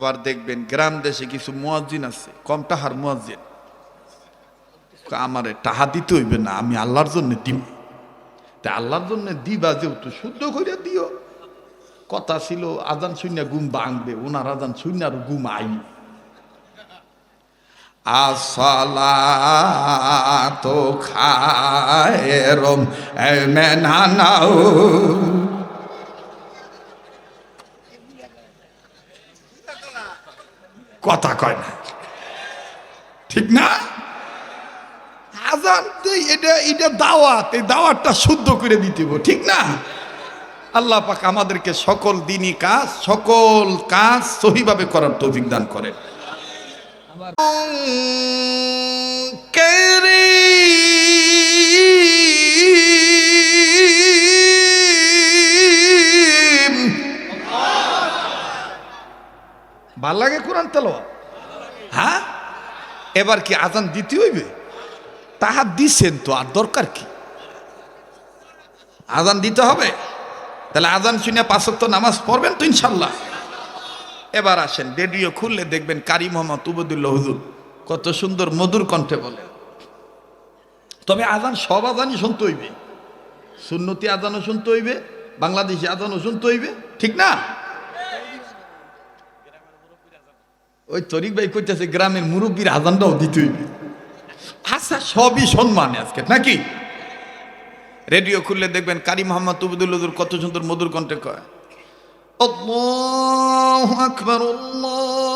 আবার দেখবেন গ্রাম দেশে কিছু মুয়াজ্জিন আছে, কম টাহার মুয়াজ্জিন। আমারে টাহা দিতে হইবে না, আমি আল্লাহর জন্য দিব তা আল্লাহর জন্য দিবা যেহেতু, শুদ্ধ করে দিও। কথা ছিল, আজান শূন্য ঘুম ভাঙবে ওনার আজান শূন্য আর ঘুম আই। আসলাতো খায়রম মেনানাও কথা কয় না। ঠিক না? আজান তো এটা এটা দাওয়াত, এই দাওয়াতটা শুদ্ধ করে দিতে ঠিক না? আল্লাহ পাক আমাদেরকে সকল দিনই কাজ, সকল কাজ সহিভাবে করার তৌফিক দান করেন। করিম ভালো লাগে কোরআন তেল হ্যাঁ? এবার কি আজান দিতে হইবে? তাহা দিছেন তো, আর দরকার কি? আজান দিতে হবে? তাহলে আজান শুনে পাঁচক্ত নামাজ পড়বেন তো ইনশাল্লাহ। এবার আসেন, রেডিও খুললে দেখবেন কারি মোহাম্মদ উবদুল্লাহ হুজুর কত সুন্দর মধুর কণ্ঠে বলে তবে আজান সব আজানই শুনতে হইবে। সুন্নতি আজানও শুনতে হইবে, বাংলাদেশি আজানও শুনতে হইবে, ঠিক না? ওই তরিক ভাই কইতেছে, গ্রামের মুরব্বীর আজানটাও দিতে হইবে। আচ্ছা সবই সম্মানে আজকে, নাকি? রেডিও খুললে দেখবেন কারি মোহাম্মদ তুবুদুল্লুর কত সুন্দর মধুর কণ্ঠে কয় আকবার, আল্লাহু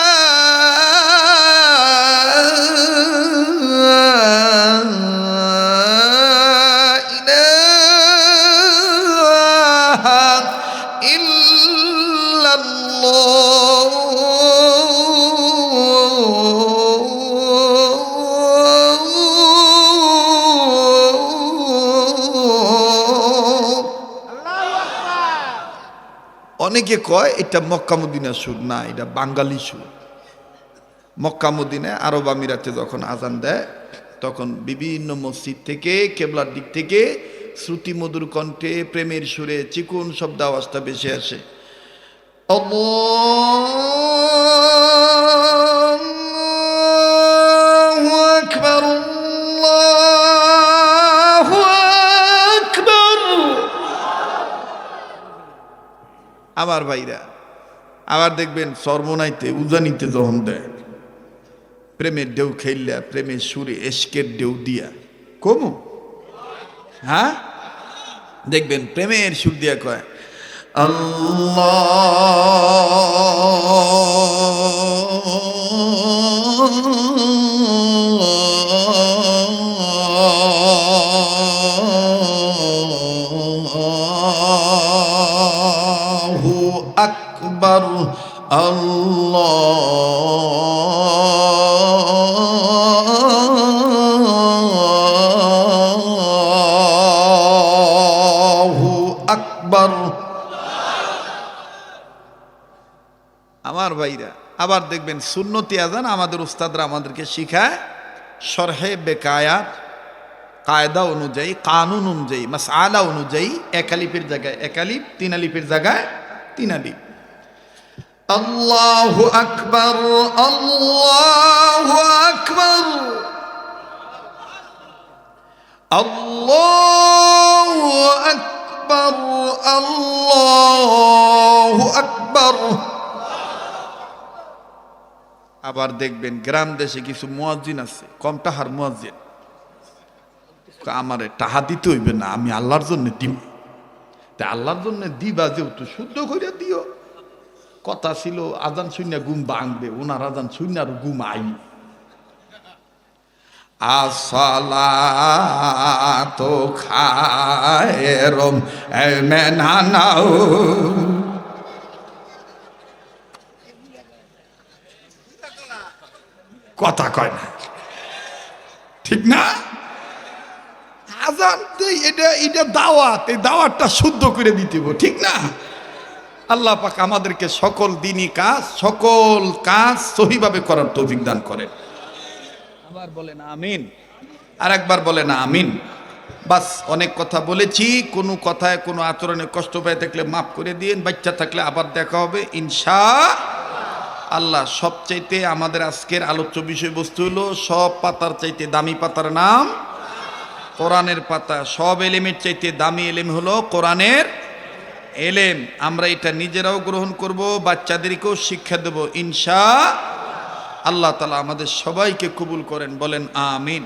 অনেকে কয়, এটা মক্কামুদ্দিনের সুর না, এটা বাঙালি সুর মক্কামুদ্দিনে আরব আমিরাতে যখন আজান দেয়, তখন বিভিন্ন মসজিদ থেকে, কেবলার দিক থেকে শ্রুতি মধুর কণ্ঠে, প্রেমের সুরে চিকুন শব্দ অবস্থা বেশি আসে। আল্লাহু! আমার ভাইরা, আবার দেখবেন সর্বনাইতে, উজানিতে যখন দেয়, প্রেমের ঢেউ খেললা প্রেমের সুরে এসকের ঢেউ দিয়া। কমু? হ্যাঁ? দেখবেন প্রেমের সুর দিয়া কয়, আল্লাহু আকবার আকবার। আমার ভাইরা, আবার দেখবেন সুন্নতি আজান আমাদের উস্তাদরা আমাদেরকে শিখায়। সরহে বেকায়াত, কায়দা অনুযায়ী, কানুন অনুযায়ী মাস আলা অনুযায়ী একালিপের জায়গায় একালিপ তিন আলিপের জায়গায় তিন আলিপ আল্লাহু আকবার আল্লাহু আকবার। আল্লাহু আকবার আল্লাহু আকবার। আবার দেখবেন গ্রাম দেশে কিছু মুয়াজ্জিন আছে কম টাহার মুয়াজ্জিন আমারে টাহা দিতে হইবে না, আমি আল্লাহর জন্য দিব তা আল্লাহর জন্য দিবা যেহেতু শুদ্ধ করে দিও। কথা ছিল, আজান শূন্য গুম ভাঙবে ওনার আজান শূন্য আর ঘুম আই। আসলাতো খায়রম মেনানাও কথা কয় না। ঠিক না? আজান এটা এটা দাওয়াত এই দাওয়াতটা শুদ্ধ করে দিতে ঠিক না? আল্লাহ পাক আমাদেরকে সকল দিনই কাজ সকল কাজ সহিভাবে করার তৌফিক দান করেন। আবার বলেন আমিন। আর একবার বলেন আমিন। বাস অনেক কথা বলেছি কোনো কথায় কোনো আচরণে কষ্ট পেয়ে থাকলে মাফ করে দিন বাচ্চা থাকলে আবার দেখা হবে ইনশা আল্লাহ। সবচাইতে আমাদের আজকের আলোচ্য বিষয়বস্তু হলো সব পাতার চাইতে দামি পাতার নাম কোরআনের পাতা, সব এলেমের চাইতে দামি এলেম হলো কোরআনের এলেম। আমরা এটা নিজেরাও গ্রহণ করব, বাচ্চাদেরকেও শিক্ষা দেব, ইনশা আল্লাহ তালা আমাদের সবাইকে কবুল করেন, বলেন আমিন।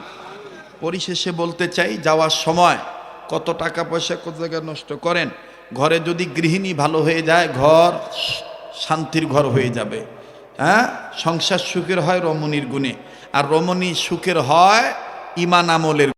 পরিশেষে বলতে চাই, যাওয়ার সময় কত টাকা পয়সা কত জায়গায় নষ্ট করেন? ঘরে যদি গৃহিণী ভালো হয়ে যায়, ঘর শান্তির ঘর হয়ে যাবে। হ্যাঁ? সংসার সুখের হয় রমণীর গুণে। আর রমণী সুখের হয় ইমান আমলের